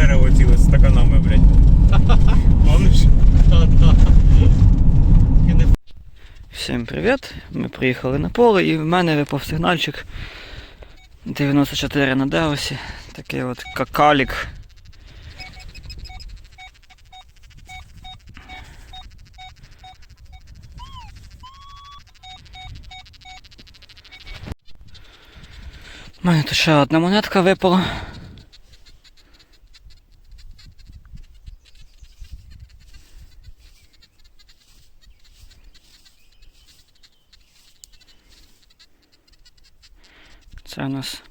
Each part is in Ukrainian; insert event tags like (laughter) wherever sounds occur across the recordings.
дерево ціле з стаканами, блядь. Помниш? Всім привіт! Ми приїхали на поле і в мене випав сигнальчик 94 на Деусі. Такий от какалік. У мене тут ще одна монетка випала. Це у нас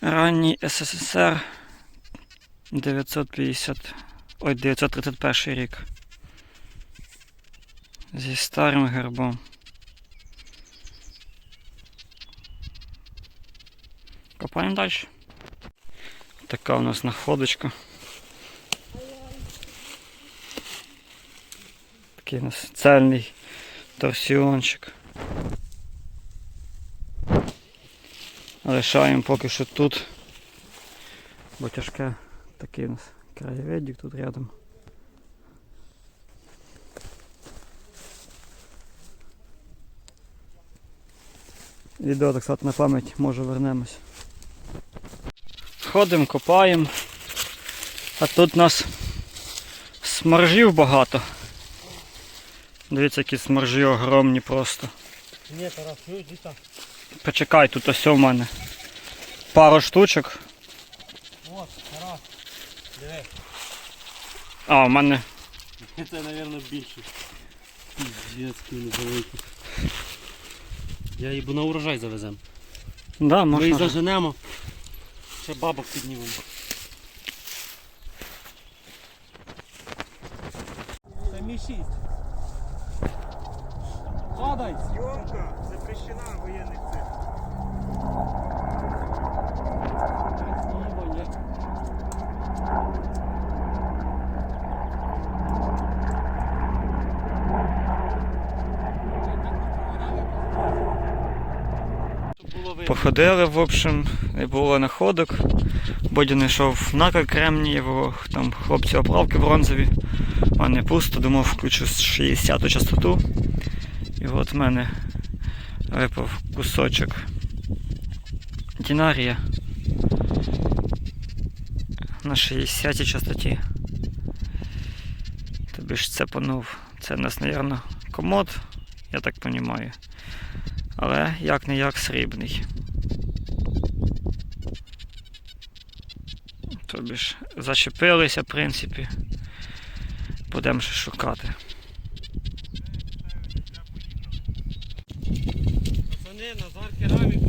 ранній СССР 950. Ой, 931 рік. Зі старим гербом. Копаємо далі. Така у нас находочка. Такий у нас цельний торсіончик. Лишаємо поки що тут. Бо тяжке такий у нас краєвидик тут рядом. Відео, так сказати, на пам'ять може вернемось. Ходимо, копаємо. А тут нас сморжів багато. Дивіться, які сморжі огромні просто. Ні, Тарас, десь там. Почекай, тут ось у мене. Пару штучок. От, Тарас. Диви. А, у мене (laughs) Це, мабуть, більше. Піздецький невеликий. Я її бо на урожай завеземо. Да, Ми її можна. заженемо. Ще бабок піднімемо. Це мій шість. Падай! Зйомка Походили, в общем, не було находок. Бодя знайшов накар кремнієвого, там хлопці оправки бронзові. У мене пусто, думав, включу 60-ту частоту. І от в мене випав кусочок дінарія на 60-й частоті. Тобі ж це панув. Це в нас, мабуть, комод, я так розумію. Але як не як срібний. Тобі ж зачепилися, в принципі. Будемо ще шукати. Пацани, Назар кераміку